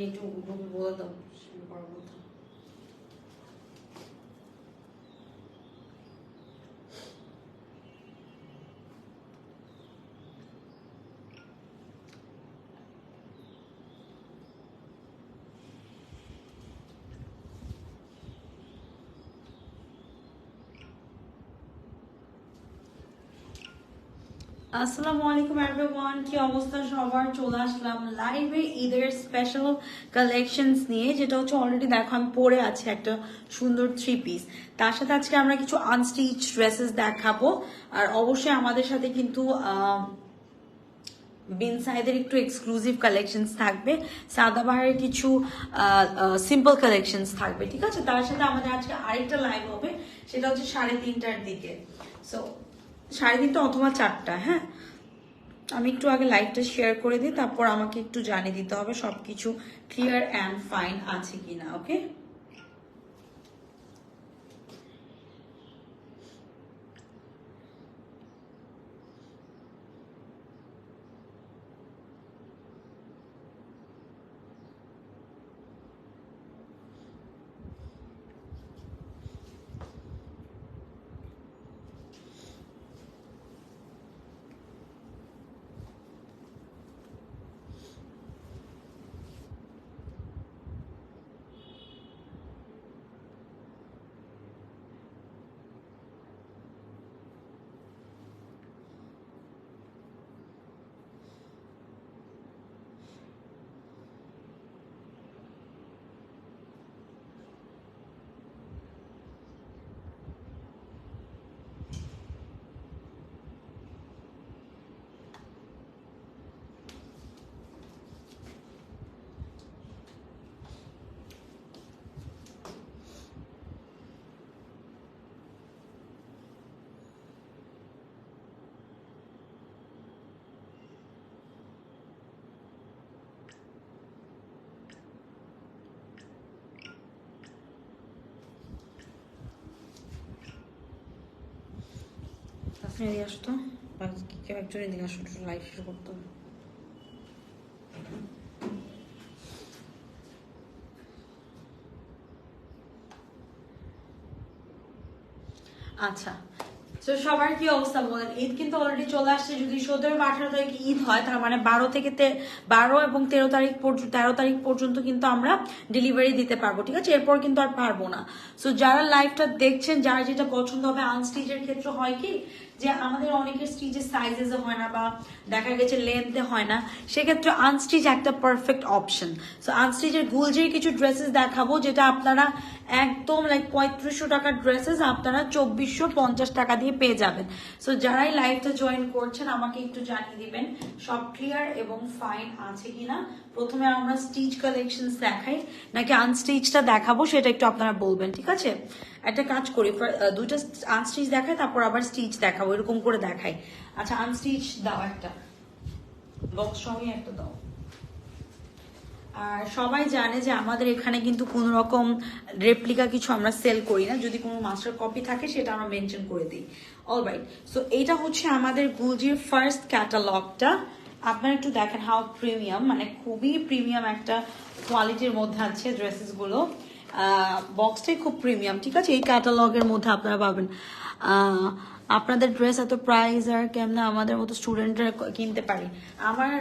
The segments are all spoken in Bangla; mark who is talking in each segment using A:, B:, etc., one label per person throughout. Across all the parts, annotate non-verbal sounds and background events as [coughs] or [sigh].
A: একটু বলে দাও বড় কথা আসসালামু আলাইকুম এভরিওয়ান কি অবস্থা সবার? চলে আসলাম লাইভে ঈদের স্পেশাল কালেকশনস নিয়ে যেটা হচ্ছে অলরেডি দেখো আমি পরে আছি একটা সুন্দর থ্রি পিস তার সাথে আজকে আমরা কিছু আনস্টিচ ড্রেসেস দেখাবো। আর অবশ্যই আমাদের সাথে কিন্তু আহ, বিন সাইদের একটু এক্সক্লুসিভ কালেকশনস থাকবে। সাদাবাহারের কিছু সিম্পল কালেকশনস থাকবে ঠিক আছে? তার সাথে আমাদের আজকে আরেকটা লাইভ হবে সেটা হচ্ছে সাড়ে তিনটার দিকে। সো সাড়ে তিনটা অথবা চারটা হ্যাঁ? আমি একটু আগে লাইভটা শেয়ার করে দিই, তারপর আমাকে একটু জানিয়ে দিতে হবে সব কিছু ক্লিয়ার অ্যান্ড ফাইন আছে কিনা ওকে এদিকে আসতো আর কেউ একজন এদিকে আসতো লাইভ শুরু করতে আচ্ছা। তো সবার কি অবস্থা বলেন? ঈদ কিন্তু অলরেডি চলে আসছে। যদি সতেরো বা আঠারো তারিখ ঈদ হয়, তার মানে বারো থেকে বারো এবং তেরো তারিখ পর্যন্ত, তেরো তারিখ পর্যন্ত কিন্তু আমরা ডেলিভারি দিতে পারব, ঠিক আছে? এরপর কিন্তু আর পারব না। সো যারা লাইভটা দেখছেন, যার যেটা পছন্দ হবে আনস্টিচের ক্ষেত্রে হয় কি? যে আমাদের অনেকের স্টিচের সাইজেস হয় না বা দেখা গেছে লেন্থে হয় না, সেক্ষেত্রে আনস্টিচ একটা পারফেক্ট অপশন সো আনস্টিচের গুলজের কিছু ড্রেসেস দেখাবো, যেটা আপনারা একদম লাইক পঁয়ত্রিশশো টাকার ড্রেসেস আপনারা চব্বিশশো পঞ্চাশ টাকা দিয়ে পেয়ে যাবেন। সো যারাই লাইভটা জয়েন করছেন, আমাকে একটু জানিয়ে দিবেন, সব ক্লিয়ার এবং ফাইন আছে কিনা? প্রথমে আমরা স্টিচ কালেকশন দেখাই, নাকি আনস্টিচটা দেখাবো, সেটা একটু আপনারা বলবেন, ঠিক আছে? একটা কাজ করি দুইটা আনস্টিচ দেখাই, তারপর আবার স্টিচ দেখাবো, এরকম করে দেখাই। আচ্ছা আনস্টিচ দাও একটা। বক্স সঙ্গে একটা দাও। আর সবাই জানে যে আমাদের এখানে কিন্তু কোনো রকম রেপ্লিকা কিছু আমরা সেল করি না। যদি কোনো মাস্টার কপি থাকে, সেটা আমরা মেনশন করে দিই। অলরাইট সো এটা হচ্ছে আমাদের গুলজির ফার্স্ট ক্যাটালগটা আপনারা একটু দেখেন হাউ প্রিমিয়াম মানে খুবই প্রিমিয়াম একটা কোয়ালিটির মধ্যে আছে ড্রেসেসগুলো বক্সটাই খুব প্রিমিয়াম ঠিক আছে? এই ক্যাটালগের মধ্যে আপনারা পাবেন। আপনাদের ড্রেস এত প্রাইস আর কেমন আমাদের মতো স্টুডেন্টরা কিনতে পারি? আমার,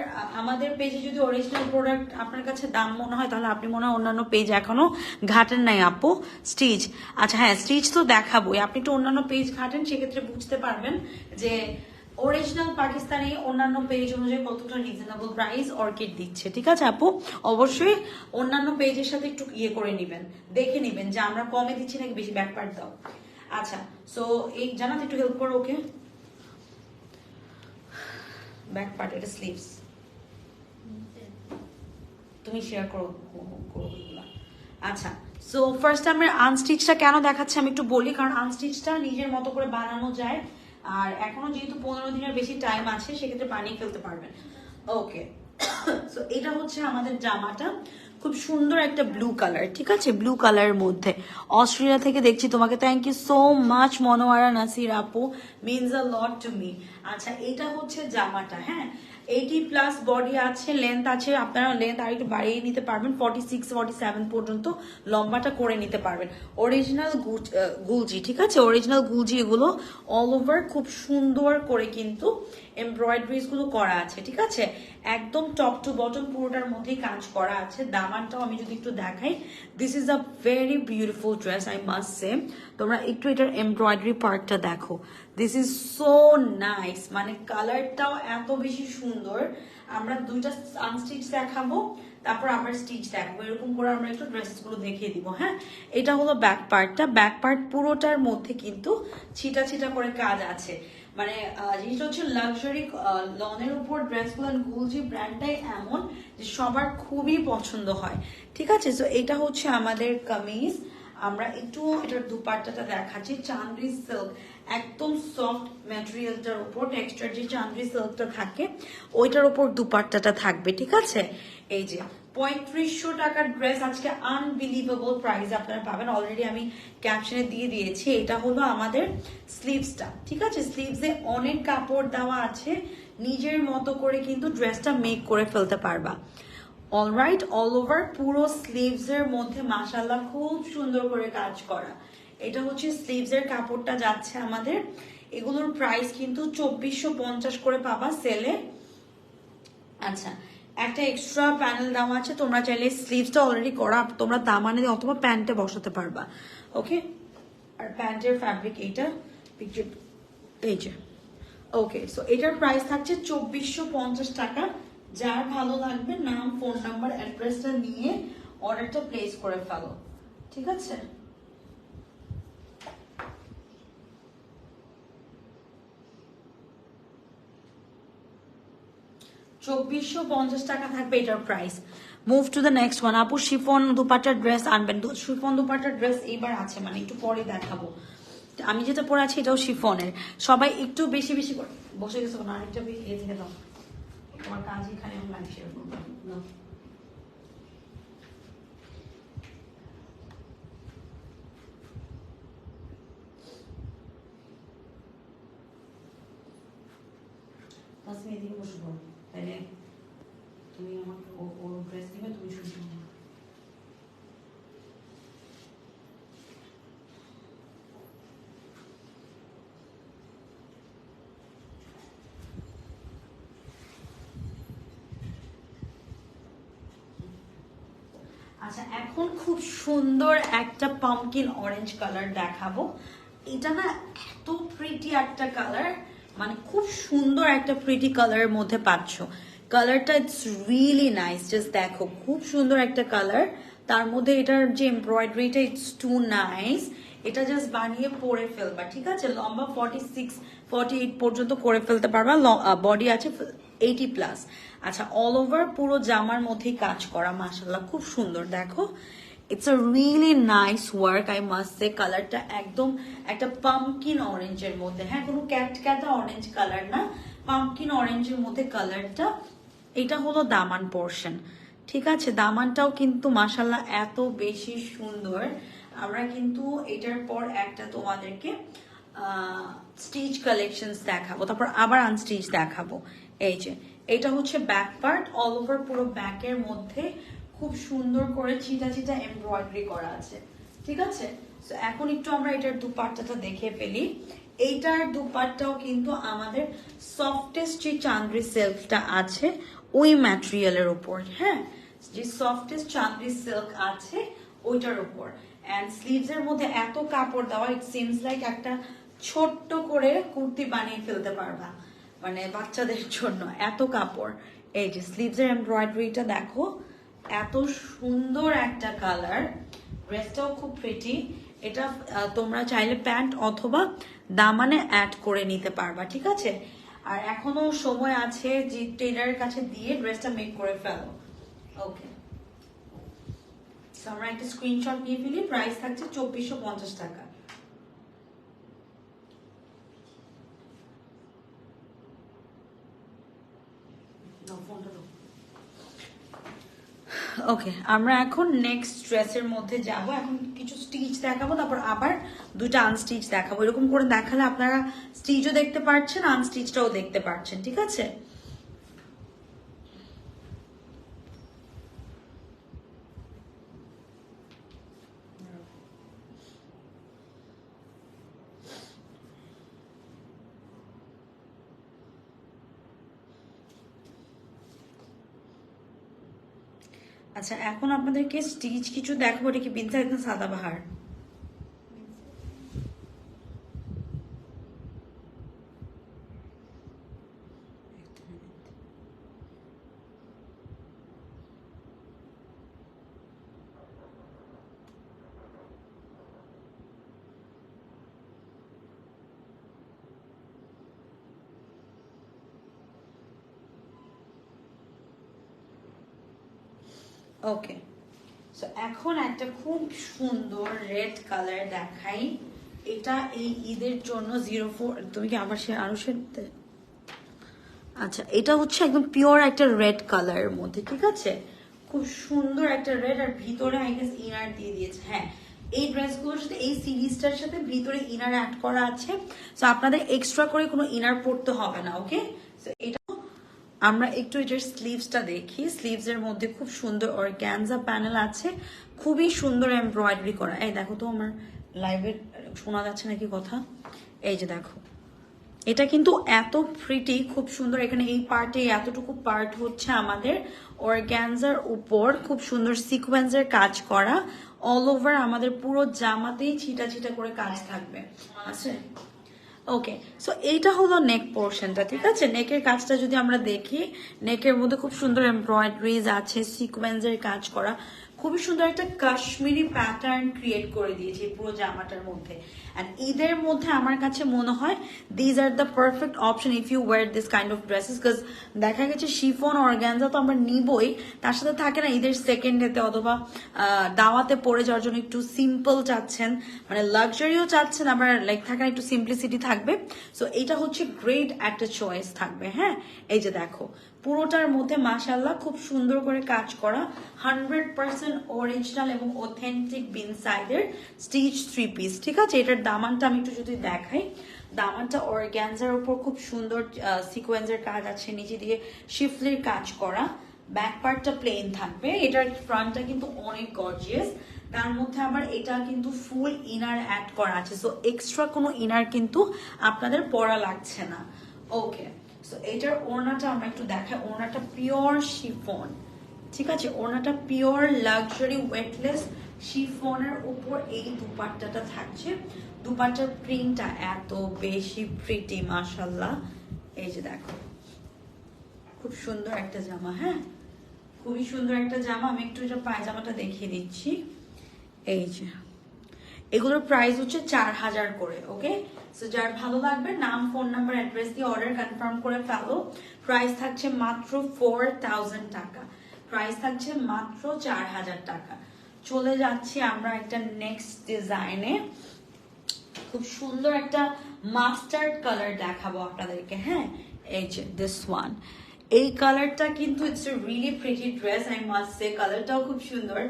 A: আমাদের পেজে যদি অরিজিনাল প্রোডাক্ট আপনার কাছে দাম মনে হয়, তাহলে আপনি মনে হয় অন্যান্য পেজ এখনও ঘাটেন নাই আপু। স্টিচ আচ্ছা হ্যাঁ স্টিচ তো দেখাবোই। আপনি একটু অন্যান্য পেজ ঘাটেন, সেক্ষেত্রে বুঝতে পারবেন যে অরিজিনাল পাকিস্তানি অন্যান্য পেজ অনুযায়ী কতটা রিজনেবল প্রাইস অর্কিড দিচ্ছে, ঠিক আছে আপু? অবশ্যই অন্যান্য পেজের সাথে একটু ইয়ে করে নেবেন, দেখে নেবেন যে আমরা কমে দিচ্ছি নাকি বেশি ব্যাকপার্ট দাও। আচ্ছা সো এই জানাতে একটু হেল্প করো ওকে। ব্যাক পার্ট এটা স্লিভস তুমি শেয়ার করো আচ্ছা সো ফার্স্ট আমি আনস্টিচটা কেন দেখাচ্ছি আমি একটু বলি, কারণ আনস্টিচটা নিজের মতো করে বানানো যায়। আর এখনও যেহেতু পনেরো দিনের বেশি টাইম আছে, সেক্ষেত্রে বানিয়ে ফেলতে পারবেন। ওকে সো [coughs] এটা হচ্ছে আমাদের জামাটা। খুব সুন্দর একটা ব্লু কালার ঠিক আছে? ব্লু কালারের মধ্যে। অস্ট্রেলিয়া থেকে দেখছি তোমাকে। Thank you so much Monowara Nasir আপু। Means a lot to me আচ্ছা এটা হচ্ছে জামাটা হ্যাঁ? এইটি প্লাস বডি আছে লেন্থ আছে, আপনারা লেন্থ আর একটু বাড়িয়ে নিতে পারবেন। ফর্টি সিক্স ফর্টি সেভেন পর্যন্ত লম্বাটা করে নিতে পারবেন। অরিজিনাল গুলজি, ঠিক আছে? অরিজিনাল গুলজি এগুলো অল ওভার খুব সুন্দর করে কিন্তু এমব্রয়ডারিজগুলো করা আছে, ঠিক আছে? একদম টপ টু বটম পুরোটার মধ্যেই কাজ করা আছে। দামানটাও আমি যদি একটু দেখাই this is a very beautiful dress I must say তোমরা একটু এটার এমব্রয়ডারি পার্টটা দেখো। দিস ইজ সো নাইস মানে কালারটাও এত বেশি সুন্দর। আমরা দুইটা আনস্টিচ দেখাবো, তারপর আবার স্টিচ দেখাবো। এরকম করে আমরা একটু ড্রেসেসগুলো দেখিয়ে দিব হ্যাঁ? এটা হলো ব্যাক পার্টটা ব্যাক পার্ট পুরোটার মধ্যে কিন্তু ছিটা ছিটা করে কাজ আছে। মানে জিনিসটা হচ্ছে লাক্সারি লনের উপর ড্রেসগুলো গুলজি ব্র্যান্ডটাই এমন যে সবার খুবই পছন্দ হয়। ঠিক আছে? তো এটা হচ্ছে আমাদের কামিজ। আমরা একটু এটার দুপাট্টাটা দেখাচ্ছি চান্দ্রি সিল্ক একদম সফট ম্যাটেরিয়ালটার উপর টেক্সচার যে চান্দ্রি সিল্কটা থাকে, ওইটার উপর দুপাট্টাটা থাকবে, ঠিক আছে? এই যে পঁয়ত্রিশশো টাকার ড্রেস, আজকে আনবিলিভেবল প্রাইস আপনারা পাবেন। অলরেডি আমি ক্যাপশনে দিয়ে দিয়েছি, এটা হলো আমাদের স্লিভসটা ঠিক আছে? স্লিভসে অনেক কাপড় দেওয়া আছে, নিজের মতো করে কিন্তু ড্রেসটা মেক করে ফেলতে পারবা। অলরাইট অল ওভার পুরো স্লিভস এর মধ্যে মাসাল্লাহ খুব সুন্দর করে কাজ করা। এটা হচ্ছে স্লিভস এর কাপড়টা যাচ্ছে আমাদের। এগুলোর প্রাইস কিন্তু চব্বিশশো পঞ্চাশ করে পাবা সেলে আচ্ছা একটা এক্সট্রা প্যানেল দেওয়া আছে, তোমরা চাইলে স্লিভসটা অলরেডি করা, তোমরা দাম দামানে অথবা প্যান্টে বসাতে পারবা। ওকে আর প্যান্টের ফ্যাব্রিক এইটা এই যে। ওকে সো এটার প্রাইস থাকছে চব্বিশশো পঞ্চাশ টাকা। যার ভালো লাগবে, নাম ফোন নাম্বার অ্যাড্রেসটা নিয়ে অর্ডারটা প্লেস করে ফেলো। ঠিক আছে? চব্বিশশো পঞ্চাশ টাকা থাকবে এটার price move to the next আপু, শিফন দুপাটার ড্রেস আনবেন শিফন দুপাটার ড্রেস এইবার আছে মানে একটু পরে দেখাবো। আমি যেটা পরে আছি, এটাও শিফনের। সবাই একটু বেশি বেশি বসে গেছো না আরেকটা এ থেকে দাও। তোমার কাজ এখানে। তাসমি এদিকে তাইলে তুমি আমাকে ও- ড্রেস দিবে, তুমি পাবে আচ্ছা এখন খুব সুন্দর একটা পামকিন অরেঞ্জ কালার দেখাবো। এটা না এত প্রিটি একটা কালার মানে খুব সুন্দর একটা প্রিটি কালারের মধ্যে পাচ্ছ। কালারটা ইটস রিয়েলি নাইস জাস্ট দেখো, খুব সুন্দর একটা কালার তার মধ্যে এটার যে এমব্রয়ডারিটা ইটস টু নাইস এটা জাস্ট বানিয়ে পরে ফেলবা, ঠিক আছে? লম্বা ফর্টি সিক্স ফর্টি এইট পর্যন্ত করে ফেলতে পারবা। বডি আছে এইটি প্লাস আচ্ছা অল ওভার পুরো জামার মধ্যেই কাজ করা মাসাল্লাহ খুব সুন্দর, দেখো। It's a really nice work I must say কালারটা একদম একটা পামকিন অরেঞ্জের মধ্যে। হ্যাঁ কোনো ক্যাট ক্যাটা অরেঞ্জ কালার না। পামকিন অরেঞ্জের মধ্যে কালারটা এটা হলো দামান পোর্শন ঠিক আছে, দামানটাও কিন্তু মাসাল্লাহ এত বেশি সুন্দর। আমরা কিন্তু এটার পর একটা তোমাদেরকে স্টিচ কালেকশনস দেখাবো। তারপর আবার আনস্টিচ দেখাবো। এই যে, এটা হচ্ছে ব্যাক পার্ট অল ওভার পুরো ব্যাকের মধ্যে খুব সুন্দর করে চিটা চিটা এমব্রয়ডারি করা আছে। ঠিক আছে? তো এখন একটু আমরা এটার দুপাট্টাটা দেখে ফেলি। এইটার দুপাট্টাও কিন্তু আমাদের সফটেস্ট যে চান্দ্রি সিল্কটা আছে, ওই ম্যাটেরিয়ালের উপর হ্যাঁ? যে সফটেস্ট চান্দ্রি সিল্ক আছে, ওইটার উপর। অ্যান্ড স্লিভস এর মধ্যে এত কাপড় দেওয়া ইট সিমস লাইক একটা ছোট্ট করে কুর্তি বানিয়ে ফেলতে পারবা। মানে বাচ্চাদের জন্য এত কাপড়। এই যে স্লিভস এর এমব্রয়ডারিটা দেখো এত সুন্দর একটা কালার ড্রেসটাও খুব প্রিটি এটা তোমরা চাইলে প্যান্ট অথবা দামানে অ্যাড করে নিতে পারবা, ঠিক আছে? আর এখনও সময় আছে যে টেলারের কাছে দিয়ে ড্রেসটা মেক করে ফেলো। ওকে আমরা একটা স্ক্রিনশট নিয়ে ফেলি। প্রাইস থাকছে চব্বিশশো পঞ্চাশ টাকা। ওকে আমরা এখন নেক্সট ড্রেসের মধ্যে যাব। এখন কিছু স্টিচ দেখাবো, তারপর আবার দুইটা আনস্টিচ দেখাবো। এরকম করে দেখালে আপনারা স্টিচও দেখতে পাচ্ছেন আনস্টিচটাও দেখতে পাচ্ছেন ঠিক আছে? আচ্ছা এখন আপনাদেরকে স্টিচ কিছু দেখাবো এটা কি বিনসা একদম সাদাবাহার? ওকে সো এখন একটা খুব সুন্দর রেড কালার দেখাই। এটা এই ঈদের জন্য জিরো ফোর তুমি কি আবার সে আরও সে আচ্ছা এটা হচ্ছে একদম পিওর একটা রেড কালারের মধ্যে, ঠিক আছে? খুব সুন্দর একটা রেড আর ভিতরে আই গেস ইনার দিয়ে দিয়েছে। হ্যাঁ এই ড্রেসগুলোর সাথে, এই সিরিজটার সাথে ভিতরে ইনার অ্যাড করা আছে। তো আপনাদের এক্সট্রা করে কোনো ইনার পড়তে হবে না ওকে তো এটা আমরা একটু এটার স্লিভসটা দেখি স্লিভস এর মধ্যে খুব সুন্দর অর্গ্যানজা প্যানেল আছে, খুবই সুন্দর এমব্রয়ডারি করা। এই দেখো তো আমার লাইভে শোনা যাচ্ছে নাকি কথা? এই যে দেখো। এটা কিন্তু এত প্রিটি খুব সুন্দর। এখানে এই পার্টে এতটুকু পার্ট হচ্ছে আমাদের অর্গ্যানজার উপর খুব সুন্দর সিকোয়েন্সের কাজ করা। অল ওভার আমাদের পুরো জামাতেই ছিটা ছিটা করে কাজ থাকবে। আছে? ওকে সো এইটা হলো নেক পোর্শনটা ঠিক আছে? নেকের কাজটা যদি আমরা দেখি নেকের মধ্যে খুব সুন্দর এমব্রয়ডারিজ আছে সিকোয়েন্সের কাজ করা। খুবই সুন্দর একটা কাশ্মীরি প্যাটার্ন ক্রিয়েট করে দিয়েছে পুরো জামাটার মধ্যে। অ্যান্ড ঈদের মধ্যে আমার কাছে মনে হয় these are the perfect option if you wear this kind of dresses because দেখা গেছে শিফন অর্গ্যানজা তো আমরা নিবই, তার সাথে থাকে না ঈদের সেকেন্ড ডেতে অথবা দাওয়াতে পড়ে যাওয়ার জন্য একটু সিম্পল চাচ্ছেন মানে লাক্সারিও চাচ্ছেন, আবার লাইক থাকে না একটু সিম্পলিসিটি থাকবে। সো এটা হচ্ছে গ্রেট একটা চয়েস থাকবে হ্যাঁ? এই যে দেখো, পুরোটার মধ্যে মাসাল্লাহ খুব সুন্দর করে কাজ করা হান্ড্রেড পার্সেন্ট অরিজিনাল এবং অথেন্টিক বিন সাইডের স্টিচ থ্রি পিস ঠিক আছে? এটার দামানটা আমি একটু যদি দেখাই, দামানটা অর্গ্যানজার উপর খুব সুন্দর সিকোয়েন্সের কাজ আছে, নিচে দিয়ে শিফলির কাজ করা ব্যাক পার্টটা প্লেন থাকবে, এটার ফ্রন্টটা কিন্তু অনেক গর্জিয়াস তার মধ্যে আবার এটা কিন্তু ফুল ইনার অ্যাড করা আছে সো এক্সট্রা কোনো ইনার কিন্তু আপনাদের পরা লাগছে না। ওকে সো এটার ওড়নাটা আমরা একটু দেখাই, ওড়নাটা পিওর শিফন ঠিক আছে? ওড়নাটা পিওর লাক্সারি ওয়েটলেস শিফনের উপর এই দুপাট্টাটা থাকছে। দুপাট্টার প্রিন্টটা এত বেশি প্রিটি মাশাল্লাহ এই যে দেখো, খুব সুন্দর একটা জামা হ্যাঁ? খুবই সুন্দর একটা জামা, আমি একটু এটা পায়জামাটা দেখিয়ে দিচ্ছি। এই যে, এগুলোর প্রাইস হচ্ছে চার হাজার করে ওকে সো যার ভালো লাগবে, নাম ফোন নাম্বার অ্যাড্রেস দিয়ে অর্ডার কনফার্ম করে ফেলো। প্রাইস থাকছে মাত্র ফোর থাউজেন্ড টাকা। প্রাইস থাকছে মাত্র চার হাজার টাকা। চলে যাচ্ছি আমরা একটা নেক্সট ডিজাইনে খুব সুন্দর একটা মাস্টার্ড কালার দেখাবো আপনাদেরকে হ্যাঁ? এই যে দিস ওয়ান এই কালারটা কিন্তু it's a really pretty dress I must say কালারটাও খুব সুন্দর।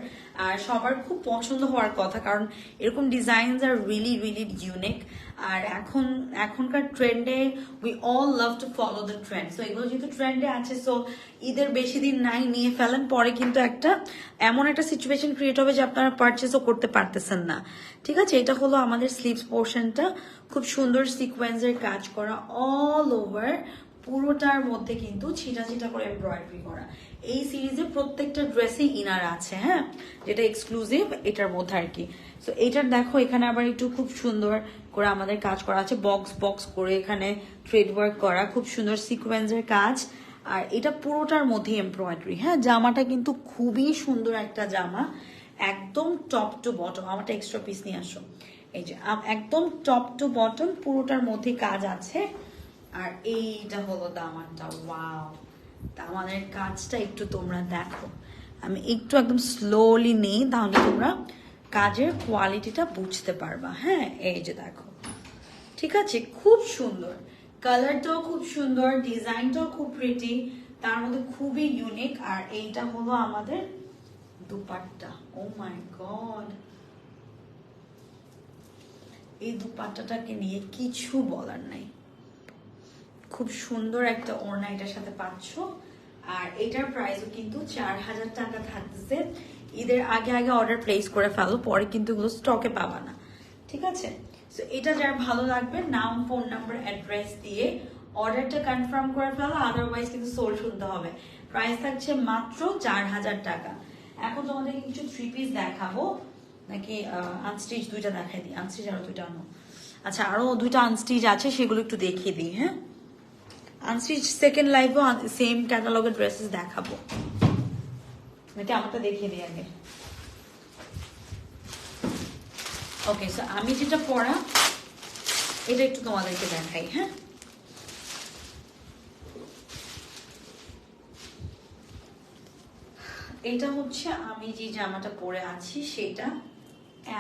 A: আর সবার খুব পছন্দ হওয়ার কথা, কারণ এরকম ডিজাইনস আর রিয়েলি রিয়েলি ইউনিক আর এখন, এখনকার ট্রেন্ডে we all love to follow the trend so এগুলো যেহেতু ট্রেন্ডে আছে সো ঈদের বেশি দিন নাই, নিয়ে ফেলেন, পরে কিন্তু একটা, এমন একটা সিচুয়েশন ক্রিয়েট হবে যে আপনারা পারচেসও করতে পারতেছেন না। ঠিক আছে? এটা হলো আমাদের স্লিভস পোর্শনটা খুব সুন্দর সিকোয়েন্সের কাজ করা অল ওভার পুরোটার মধ্যে কিন্তু ছিটা ছিটা করে এমব্রয়ডারি করা। এই সিরিজে প্রত্যেকটা ড্রেসে ইনার আছে হ্যাঁ? যেটা এক্সক্লুসিভ এটার মধ্যে আর কি। সো এটার দেখো, এখানে আবার একটু খুব সুন্দর করে আমাদের কাজ করা আছে বক্স বক্স করে এখানে থ্রেড ওয়ার্ক করা, খুব সুন্দর সিকোয়েন্সের কাজ। আর এটা পুরোটার মধ্যে এমব্রয়ডারি হ্যাঁ? জামাটা কিন্তু খুবই সুন্দর একটা জামা, একদম টপ টু বটম আমারটা এক্সট্রা পিস নিয়ে আসো। এই যে একদম টপ টু বটম পুরোটার মধ্যে কাজ আছে। আর এইটা হলো দামানটা ওয়াও দামানের কাজটা একটু তোমরা দেখো। আমি একটু একদম স্লোলি নেই, তাহলে তোমরা কাজের কোয়ালিটিটা বুঝতে পারবা হ্যাঁ? এই যে দেখো। ঠিক আছে? খুব সুন্দর। কালারটাও খুব সুন্দর ডিজাইনটাও খুব প্রিটি তার মধ্যে খুবই ইউনিক আর এইটা হলো আমাদের দুপাট্টা। ও মাই গড এই দুপাট্টাটাকে নিয়ে কিছু বলার নাই। খুব সুন্দর একটা ওড়না এটার সাথে পাচ্ছ। আর এটার প্রাইসও কিন্তু চার হাজার টাকা থাকতেছে। ঈদের আগে আগে অর্ডার প্লেস করে ফেলো, পরে কিন্তু এগুলো স্টকে পাবা না। ঠিক আছে? সো এটা যার ভালো লাগবে, নাম ফোন নাম্বার অ্যাড্রেস দিয়ে অর্ডারটা কনফার্ম করে ফেলো আদারওয়াইজ কিন্তু সোল শুনতে হবে। প্রাইস থাকছে মাত্র চার হাজার টাকা। এখন তোমাদেরকে কিছু থ্রি পিস দেখাবো। নাকি আনস্টিচ দুইটা দেখাই দিই। আনস্টিচ আরও দুইটা আনো। আচ্ছা আরও দুইটা আনস্টিচ আছে, সেগুলো একটু দেখিয়ে দিই হ্যাঁ? আনস্টিচ সেকেন্ড লাইভও সেম ক্যাটালগের ড্রেসেস দেখাবো। নাকি আমারটা দেখিয়ে দিই আগে? ওকে আমি যেটা পড়া, এটা একটু তোমাদেরকে দেখাই হ্যাঁ? এটা হচ্ছে আমি যে জামাটা পরে আছি, সেটা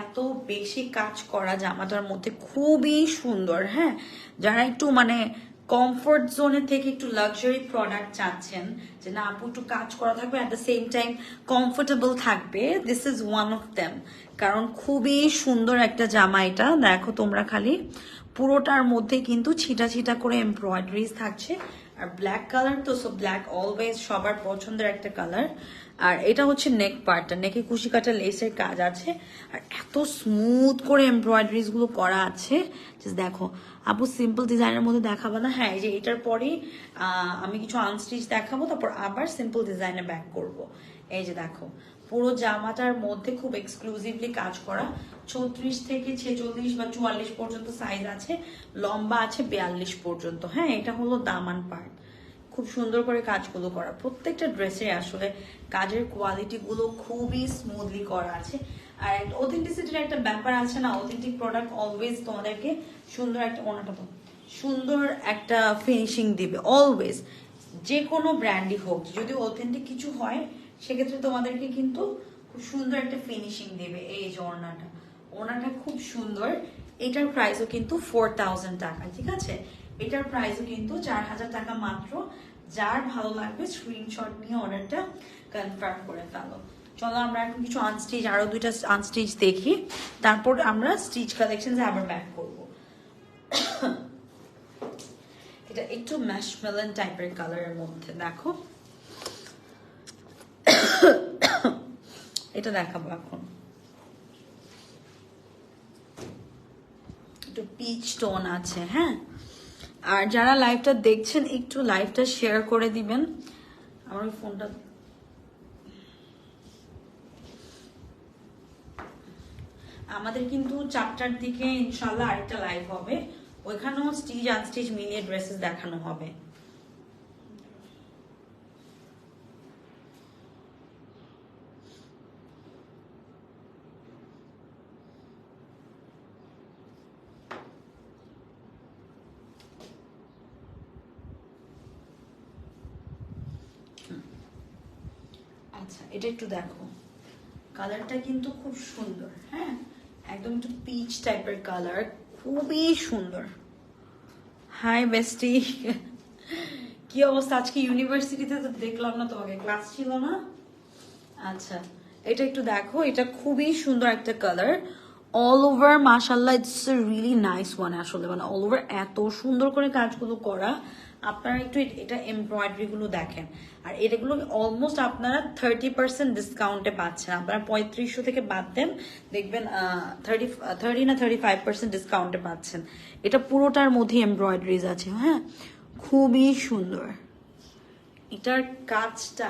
A: এত বেশি কাজ করা জামাটার মধ্যে খুবই সুন্দর হ্যাঁ? যারা একটু মানে কমফোর্ট জোনের থেকে একটু লাক্সারি প্রোডাক্ট চাচ্ছেন, যে না আপু একটু কাজ করা থাকবে at the same time comfortable থাকবে this is one of them কারণ খুবই সুন্দর একটা জামা এটা। দেখো তোমরা খালি পুরোটার মধ্যে কিন্তু ছিটা ছিটা করে এমব্রয়ডারিজ থাকছে। আর ব্ল্যাক কালার তো সো ব্ল্যাক অলওয়েজ সবার পছন্দের একটা কালার আর এটা হচ্ছে নেক পার্টটা নেকে কুশি কাটা লেসের কাজ আছে। আর এত স্মুথ করে এমব্রয়ডারিজগুলো করা আছে। দেখো, আপু সিম্পল ডিজাইনের মধ্যে দেখাবো না? হ্যাঁ এই যে এটার পরেই আমি কিছু আনস্টিচ দেখাবো, তারপর আবার সিম্পল ডিজাইনে ব্যাক করব। এই যে দেখো, পুরো জামাটার মধ্যে খুব এক্সক্লুসিভলি কাজ করা। চৌত্রিশ থেকে ছেচল্লিশ বা চুয়াল্লিশ পর্যন্ত সাইজ আছে, লম্বা আছে বিয়াল্লিশ পর্যন্ত। হ্যাঁ এটা হলো দামান পার্ট খুব সুন্দর করে কাজগুলো করা। প্রত্যেকটা ড্রেসে আসলে কাজের কোয়ালিটি গুলো খুবই স্মুথলি করা আছে। আর একটা অথেন্টিসিটির একটা ব্যাপার আছে না অথেন্টিক প্রোডাক্ট অলওয়েজ তোমাদেরকে সুন্দর একটা ওনাটা সুন্দর একটা ফিনিশিং দিবে অলওয়েজ যে কোনো ব্র্যান্ডই হোক, যদি অথেন্টিক কিছু হয়, সেক্ষেত্রে তোমাদেরকে কিন্তু খুব সুন্দর একটা ফিনিশিং দেবে এই যে ওড়নাটা। ওড়নাটা খুব সুন্দর, এটার প্রাইসও কিন্তু ফোর টাকা ঠিক আছে? এটার প্রাইসও কিন্তু চার হাজার টাকা মাত্র। যার ভালো লাগবে স্ক্রিনশট নিয়ে অর্ডারটা কনফার্ম করে ফেলো। চলো আমরা এখন কিছু আনস্টিচ আরও দুইটা আনস্টিচ দেখি। তারপর আমরা স্টিচ কালেকশন আবার ব্যাক করব। এটা একটু ম্যাশমেলন টাইপের কালারের মধ্যে, দেখো। এটা দেখাবো এখন। একটু পিচ টোন আছে হ্যাঁ? আর যারা লাইভটা দেখছেন, একটু লাইভটা শেয়ার করে দিবেন। আমার ফোনটা আমাদের কিন্তু চারটার দিকে ইনশাল্লাহ আরেকটা লাইভ হবে। ওইখানেও স্টিচ আনস্টিচ মিলিয়ে ড্রেসেস দেখানো হবে আচ্ছা এটা একটু দেখো। কালারটা কিন্তু খুব সুন্দর হ্যাঁ? একদম একটু পিচ টাইপের কালার খুবই সুন্দর। হাই বেস্টি কি অবস্থা? আজকে ইউনিভার্সিটিতে তো দেখলাম না তোমাকে ক্লাস ছিল না? আচ্ছা এটা একটু দেখো, এটা খুবই সুন্দর একটা কালার অল ওভার মাশাল্লাহ ইটস রিয়েলি নাইস ওয়ান আসলে। মানে অল ওভার এত সুন্দর করে কাজগুলো করা। আপনারা একটু এটা এমব্রয়ডারি গুলো দেখেন। আর এটাগুলো অলমোস্ট আপনারা থার্টি পার্সেন্ট ডিসকাউন্টে পাচ্ছেন। আপনারা পঁয়ত্রিশশো থেকে বাদ দেন, দেখবেন থার্টি থার্টি না থার্টি ফাইভ পার্সেন্ট ডিসকাউন্টে পাচ্ছেন। এটা পুরোটার মধ্যে এমব্রয়ডারিজ আছে হ্যাঁ? খুবই সুন্দর। এটার কাজটা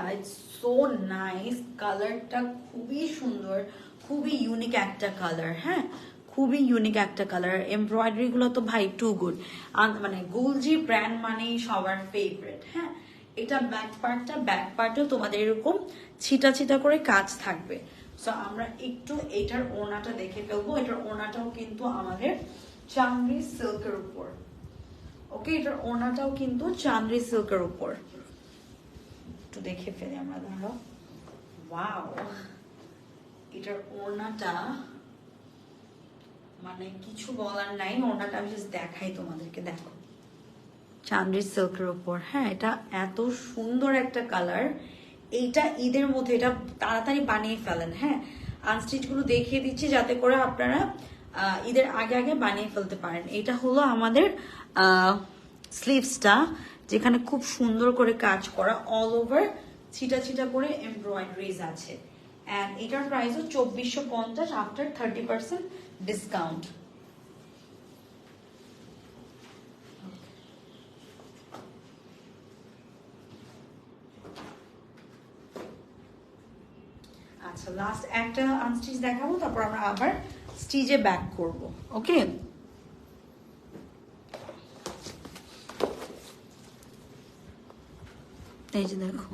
A: সো নাইস কালারটা খুবই সুন্দর, খুবই ইউনিক একটা কালার হ্যাঁ? খুবই ইউনিক একটা কালার এমব্রয়ডারি গুলো তো ভাই টু গুড মানে গুলজি ব্র্যান্ড মানেই সবার ফেভারেট হ্যাঁ? এটা ব্যাক পার্টটা ব্যাক পার্টেও তোমাদের এরকম ছিটা ছিটা করে কাজ থাকবে। সো আমরা একটু এটার ওনাটা দেখে ফেলব। এটার ওনাটাও কিন্তু আমাদের চামড়ি সিল্কের উপর। ওকে এটার ওনাটাও কিন্তু চান্দ্রি সিল্কের উপর। একটু দেখে ফেলি আমরা, ধরো। ওয়াও এটার ওড়নাটা মানে কিছু বলার নাই ওড়নাটা আমি জাস্ট দেখাই তোমাদেরকে, দেখো। চান্দ্রি সিল্কের উপর হ্যাঁ এটা এত সুন্দর একটা কালার এইটা ঈদের মধ্যে, এটা তাড়াতাড়ি বানিয়ে ফেলেন হ্যাঁ। আনস্টিচগুলো দেখিয়ে দিচ্ছি যাতে করে আপনারা ঈদের আগে আগে বানিয়ে ফেলতে পারেন। এটা হলো আমাদের স্লিভসটা যেখানে খুব সুন্দর করে কাজ করা অল ওভার ছিটা ছিটা করে এমব্রয়ডারিজ আছে। অ্যান্ড এটার প্রাইসও চব্বিশশো পঞ্চাশ আফটার থার্টি পার্সেন্ট ডিসকাউন্ট আচ্ছা দেখাবো, তারপর আমরা আবার স্টিচে ব্যাক করব। ওকে দেখো,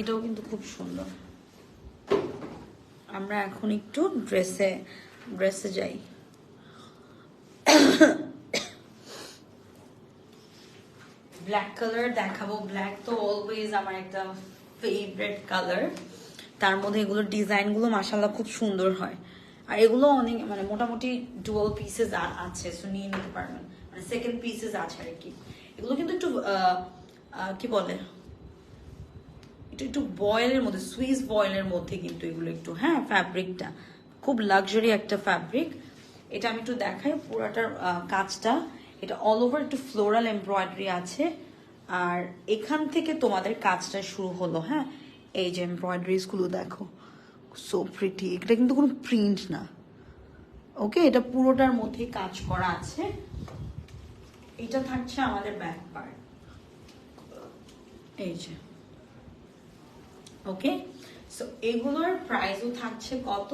A: এটাও কিন্তু খুব সুন্দর। আমরা এখন একটু ড্রেসে ড্রেসে যাই। ব্ল্যাক কালার দেখাবো। ব্ল্যাক তো অলওয়েজ আমার একটা ফেভারিট কালার তার মধ্যে এগুলোর ডিজাইনগুলো মাসাল্লাহ খুব সুন্দর হয়। আর এগুলো অনেক মানে মোটামুটি ডুয়াল পিসেস আছে সো নিয়ে নিতে পারবেন। মানে সেকেন্ড পিসেস আছে আর কি। এগুলো কিন্তু একটু কি বলে? এটা একটু বয়েলের মধ্যে, সুইস বয়েলের মধ্যে কিন্তু এগুলো একটু হ্যাঁ ফ্যাব্রিকটা খুব লাক্সারি একটা ফ্যাব্রিক এটা আমি একটু দেখাই, পুরাটার কাজটা। এটা অল ওভার একটু ফ্লোরাল এমব্রয়ডারি আছে। আর এখান থেকে তোমাদের কাজটা শুরু হলো হ্যাঁ? এই যে এমব্রয়ডারিজগুলো দেখো সো প্রিটি এটা কিন্তু কোনো প্রিন্ট না। ওকে এটা পুরোটার মধ্যে কাজ করা আছে। এটা থাকছে আমাদের ব্যাক পার্ট এই যে। ওকে সো এগুলোর প্রাইসও থাকছে কত?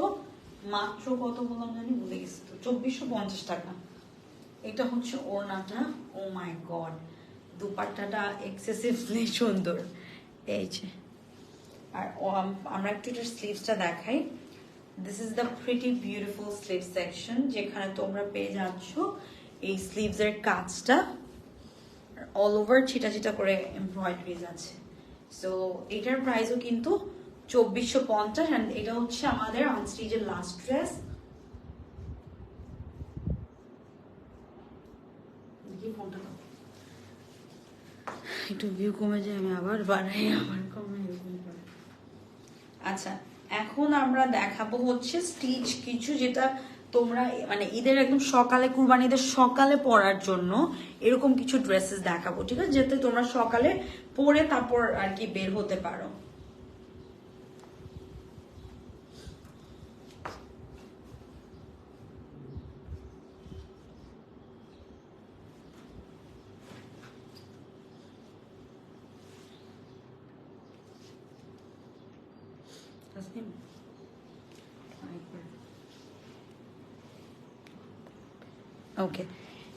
A: মাত্র কত বললাম জানি? ভুলে গেছি তো। চব্বিশশো পঞ্চাশ টাকা। এটা হচ্ছে ওড়নাটা। ও মাই গড দুপাট্টাটা এক্সেসিভলি [laughs] সুন্দর। এই যে। আর আমরা একটু এটার স্লিভসটা দেখাই। This is the pretty beautiful sleeve section যেখানে তোমরা পেয়ে যাচ্ছ এই স্লিভসের কাজটা। অল ওভার ছিটা ছিটা করে এমব্রয়ডারিজ আছে। সো এটার প্রাইসও কিন্তু চব্বিশশো পঞ্চাশ অ্যান্ড এটা হচ্ছে আমাদের আনস্টিজের লাস্ট ড্রেস। একটু ভিউ কমে যায় আমি আবার বাড়াই আবার কমে এরকম আচ্ছা এখন আমরা দেখাবো হচ্ছে স্টিচ কিছু যেটা তোমরা মানে ঈদের একদম সকালে, কুরবানি ঈদের সকালে পরার জন্য এরকম কিছু ড্রেসেস দেখাবো, ঠিক আছে? যাতে তোমরা সকালে পরে তারপর আর কি বের হতে পারো তাসনিম ওকে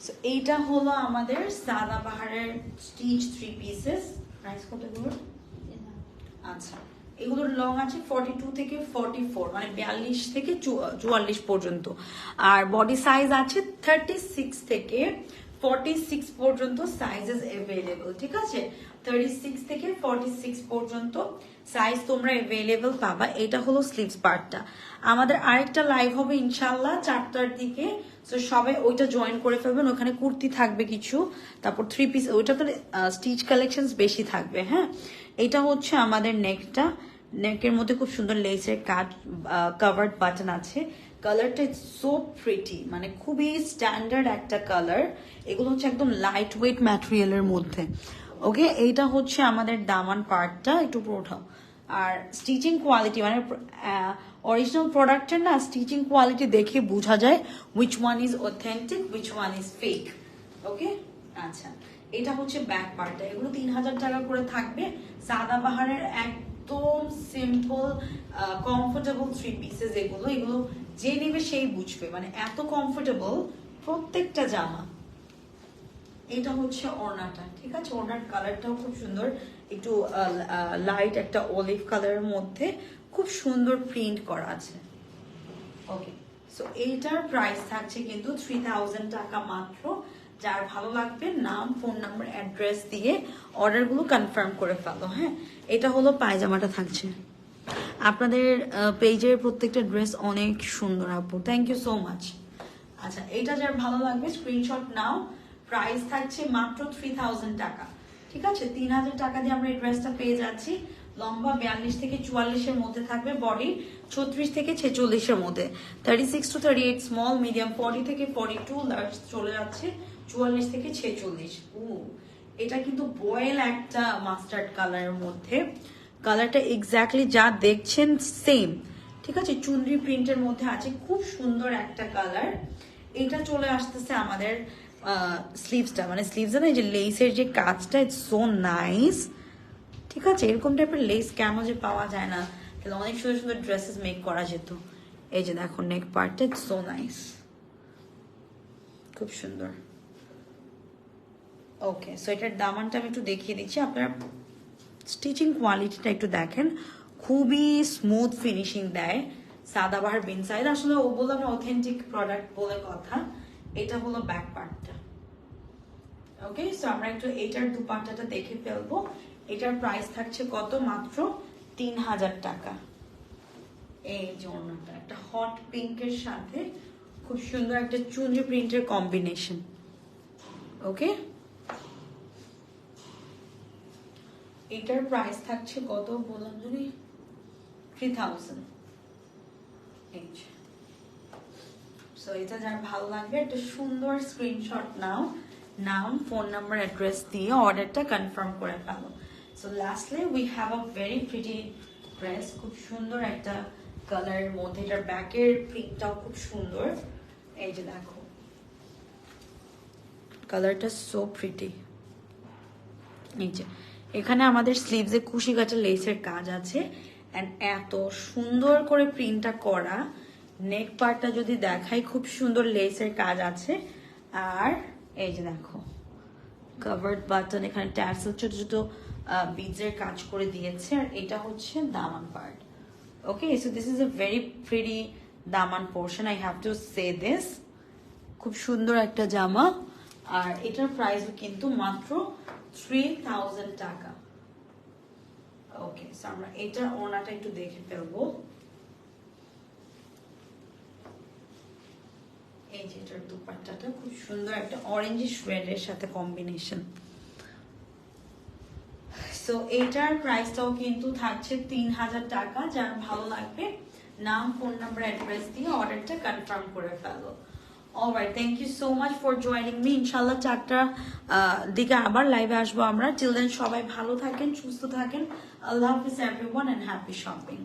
A: সো এইটা হলো আমাদের সাদা পাহাড়ের স্টিচ থ্রি পিসেস প্রাইস কত এগুলোর আচ্ছা এগুলোর লং আছে ফর্টি টু থেকে ফর্টি ফোর মানে বিয়াল্লিশ থেকে চুয়াল্লিশ পর্যন্ত। আর বডি সাইজ আছে থার্টি সিক্স থেকে ফর্টি সিক্স পর্যন্ত সাইজেস অ্যাভেলেবল ঠিক আছে? থার্টি সিক্স থেকে ফর্টি সিক্স পর্যন্ত সাইজ তোমরা অ্যাভেলেবল পাবা, এটা হলো স্লিভস পার্টটা আমাদের আরেকটা লাইভ হবে ইনশাল্লাহ চারটার দিকে। তো সবাই ওইটা জয়েন করে ফেলবেন, ওখানে কুর্তি থাকবে কিছু, তারপর থ্রি পিস ওইটা তো স্টিচ কালেকশন বেশি থাকবে হ্যাঁ? এটা হচ্ছে আমাদের নেকটা নেকের মধ্যে খুব সুন্দর লেসের কাট কাভার্ড বাটন আছে। কালারটা সো প্রিটি মানে খুবই স্ট্যান্ডার্ড একটা কালার এগুলো হচ্ছে একদম লাইট ওয়েট ম্যাটেরিয়ালের মধ্যে। ওকে এইটা হচ্ছে আমাদের দামান পার্টটা একটু পুরোটাও আর স্টিচিং কোয়ালিটি মানে অরিজিনাল প্রোডাক্টের না স্টিচিং কোয়ালিটি দেখে বোঝা যায় which one is authentic which one is fake okay আচ্ছা। এটা হচ্ছে ব্যাক পার্টটা এগুলো তিন হাজার টাকা করে থাকবে। সাদা পাহাড়ের একদম সিম্পল কমফোর্টেবল থ্রি পিসেস এগুলো। এগুলো যে নেবে সেই বুঝবে। মানে এত কমফোর্টেবল প্রত্যেকটা জামা। এটা হচ্ছে ওড়নাটা, ঠিক আছে? ওড়নার কালারটাও খুব সুন্দর। একটু লাইট একটা অলিভ কালারের মধ্যে খুব সুন্দর প্রিন্ট করা আছে। ওকে সো এইটার প্রাইস থাকছে কিন্তু থ্রি টাকা মাত্র। যার ভালো লাগবে, নাম ফোন নাম্বার অ্যাড্রেস দিয়ে অর্ডারগুলো কনফার্ম করে ফেলো হ্যাঁ? এটা হলো পায়জামাটা থাকছে। আপনাদের পেজের প্রত্যেকটা ড্রেস অনেক সুন্দর, আপু। থ্যাংক ইউ সো মাচ আচ্ছা এটা যার ভালো লাগবে স্ক্রিনশট নাও। প্রাইস থাকছে মাত্র থ্রি টাকা। ঠিক আছে? তিন হাজার টাকা দিয়ে আমরা এই ড্রেসটা পেয়ে যাচ্ছি। লম্বা বিয়াল্লিশ থেকে চুয়াল্লিশের মধ্যে থাকবে বডি, ছত্রিশ থেকে ছেচল্লিশের মধ্যে। Thirty six to thirty eight small medium forty থেকে ফর্টি টু লার্জ চলে যাচ্ছে চুয়াল্লিশ থেকে ছেচল্লিশ। ও এটা কিন্তু বয়েল একটা মাস্টার্ড কালারের মধ্যে। কালারটা এক্স্যাক্টলি যা দেখছেন সেম ঠিক আছে? চুনরি প্রিন্টের মধ্যে আছে। খুব সুন্দর একটা কালার এটা চলে আসতেছে আমাদের স্লিভসটা মানে স্লিভসে না এই যে লেসের যে কাজটা ইটস সো নাইস ঠিক আছে, এরকম টাইপের লেস কেন যে পাওয়া যায় না? তাহলে অনেক সুন্দর সুন্দর ড্রেসেস মেক করা যেত। এই যে দেখো নেক পার্টটা ইটস সো নাইস খুব সুন্দর। ওকে সো এটার দামানটা আমি একটু দেখিয়ে দিচ্ছি। আপনারা স্টিচিং কোয়ালিটিটা একটু দেখেন। খুবই স্মুথ ফিনিশিং দেয়। সাদাবাহার বিন সাইড আসলে ও বললাম অথেন্টিক প্রোডাক্ট বলে কথা। এটা হলো ব্যাক পার্টটা ওকে সো আমরা একটু এটার দুপাট্টাটা দেখে ফেলব। এটার প্রাইস থাকছে কত মাত্র? তিন হাজার টাকা। এই ওড়নাটা একটা হট পিঙ্কের সাথে খুব সুন্দর একটা চুনরি প্রিন্টের কম্বিনেশন ওকে এটার প্রাইস থাকছে কত বললাম যদি থ্রি থাউজেন্ড সো এটা যার ভালো লাগবে, একটা সুন্দর স্ক্রিনশট নাও, নাম ফোন নাম্বার অ্যাড্রেস দিয়ে অর্ডারটা কনফার্ম করে ফেলো। So lastly we have a very pretty dress খুব সুন্দর একটা কালারের মধ্যে, এটার ব্যাকের প্রিন্টটাও খুব সুন্দর। এই যে দেখো কালারটা সো প্রিটি যে, এখানে আমাদের স্লিভসে কুশি কাটা লেসের কাজ আছে। অ্যান্ড এত সুন্দর করে প্রিন্টটা করা নেক পার্টটা যদি দেখাই, খুব সুন্দর লেসের কাজ আছে। আর এই যে দেখো কাভার্ড বাটন এখানে ট্যাসেল ছোট ছোট বিজের কাজ করে দিয়েছে। আর এটা হচ্ছে দামান part okay so this is a very pretty Daman portion I have to say this খুব সুন্দর একটা জামা। আর এটার প্রাইস কিন্তু মাত্র থ্রি টাকা। ওকে সো আমরা এটার ওনাটা একটু দেখে ফেলব। এই যে এটার খুব সুন্দর একটা এর সাথে কম্বিনেশন সো প্রাইসটাও কিন্তু থাকছে তিন হাজার টাকা, যার ভালো লাগবে। নাম ফোন নাম্বার অ্যাড্রেস দিয়ে অর্ডারটা কনফার্ম করে ফেলো। Alright thank you so much for joining me ইনশাল্লাহ চারটা দিকে আবার লাইভে আসব আমরা। চিলড্রেন সবাই ভালো থাকেন, সুস্থ থাকেন। আল্লাহ হাফিজ এভরিওয়ান অ্যান্ড হ্যাপি শপিং